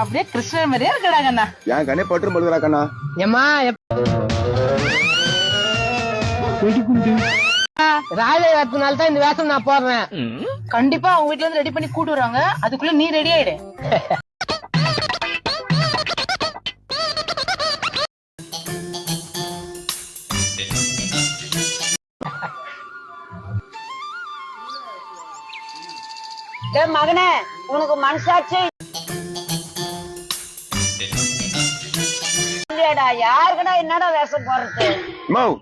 அப்படியே கிருஷ்ணன் மாதிரியே இருக்கடாங்க அண்ணா. என் கண்ணே பட்டு படுக்கிறா கண்ணா? ஏமா ராஜா வேஷத்தினால தான் இந்த வேஷம் நான் போடுறேன். கண்டிப்பா அவங்க வீட்ல இருந்து ரெடி பண்ணி கூட்டு வராங்க அதுக்குள்ள நீ ரெடி ஆயிடு. மகனே உனக்கு மனசாட்சி என்னடா வேஷம் போடுறது?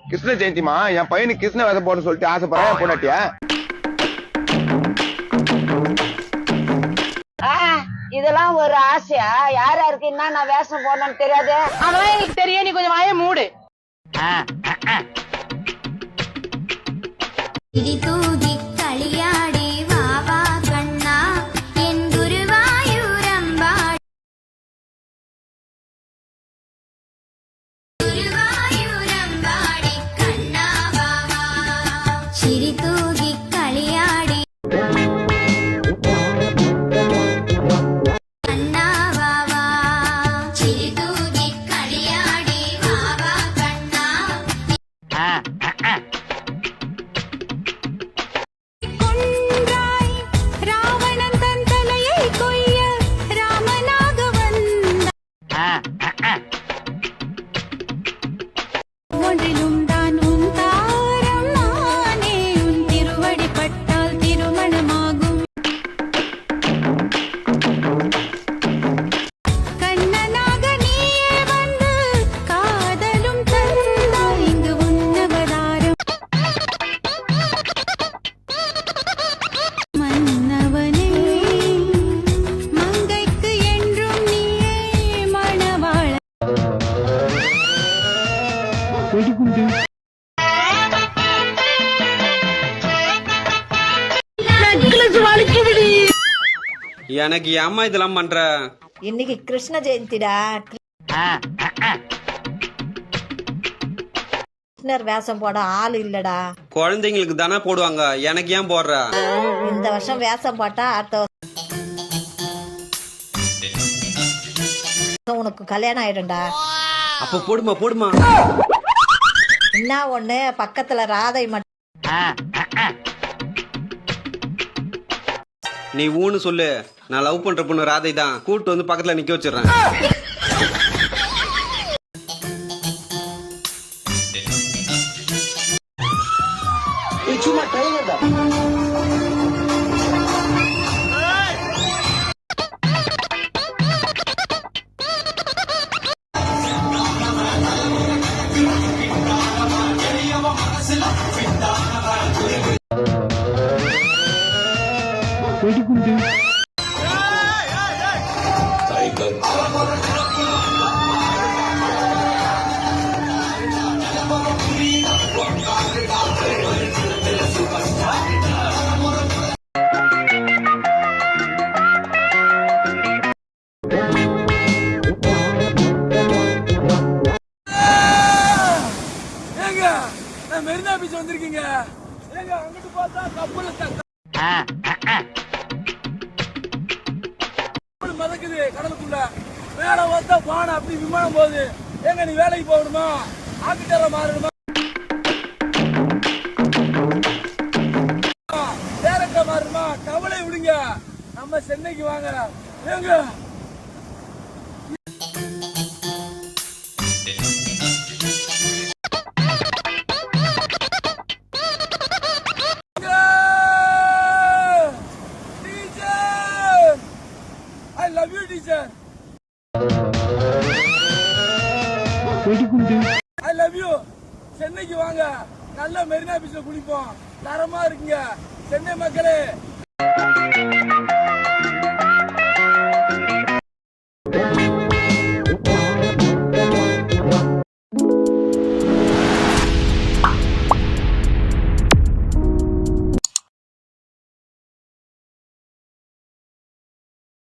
கிருஷ்ண ஜெயந்திமா என் பையனுக்கு கிருஷ்ண வேதை போட சொல்லிட்டு ஆசைப்படுறேன் என் பொண்டாட்டியா. ஆ, இதெல்லாம் ஒரு ஆசையா? யார் யாருக்கு என்ன நான் வேஷம் போடணும்னு தெரியாது? அதெல்லாம் எங்களுக்கு தெரியும். நீ கொஞ்சம் வாய மூடு. இடி எனக்கு ஏம்மா இதெல்லாம் பண்ற? இன்னைக்கு கிருஷ்ண ஜெயந்திடா. கிருஷ்ணர் வேஷம் போட ஆள் இல்லடா. குழந்தைங்களுக்கு தானே போடுவாங்க. எனக்கு ஏன் போடுற? இந்த வருஷம் வேஷம் போட்டா அடுத்த வருஷம். உனக்கு கல்யாணம் ஆயிடும்டா. அப்ப போடுமா போடுமா? என்ன ஒண்ணு? பக்கத்துல ராதை மட்டும். நீ ஊன்னு சொல்லு. நான் லவ் பண்ற பொண்ணு ராதை தான் கூட்டு வந்து பக்கத்துல நிக்க வச்சிடுறேன். పెట్టుకుంటే போடுறாப்புல மேலே பார்த்தா பானை அப்படி விமானம் போகுது. எங்க நீ வேலைக்கு போகணுமா? ஆக்கிட்டார மாறணுமா? டேரக்டர் மாறணுமா? கவலை விடுங்க. நம்ம சென்னைக்கு வாங்க எங்க? I love you, teacher. வெடிகுண்டு. ஐ லவ் யூ சென்னைக்கு வாங்க. நல்ல மெரினா பீச்ல குளிப்போம். தரமா இருக்குங்க. சென்னை மக்களே.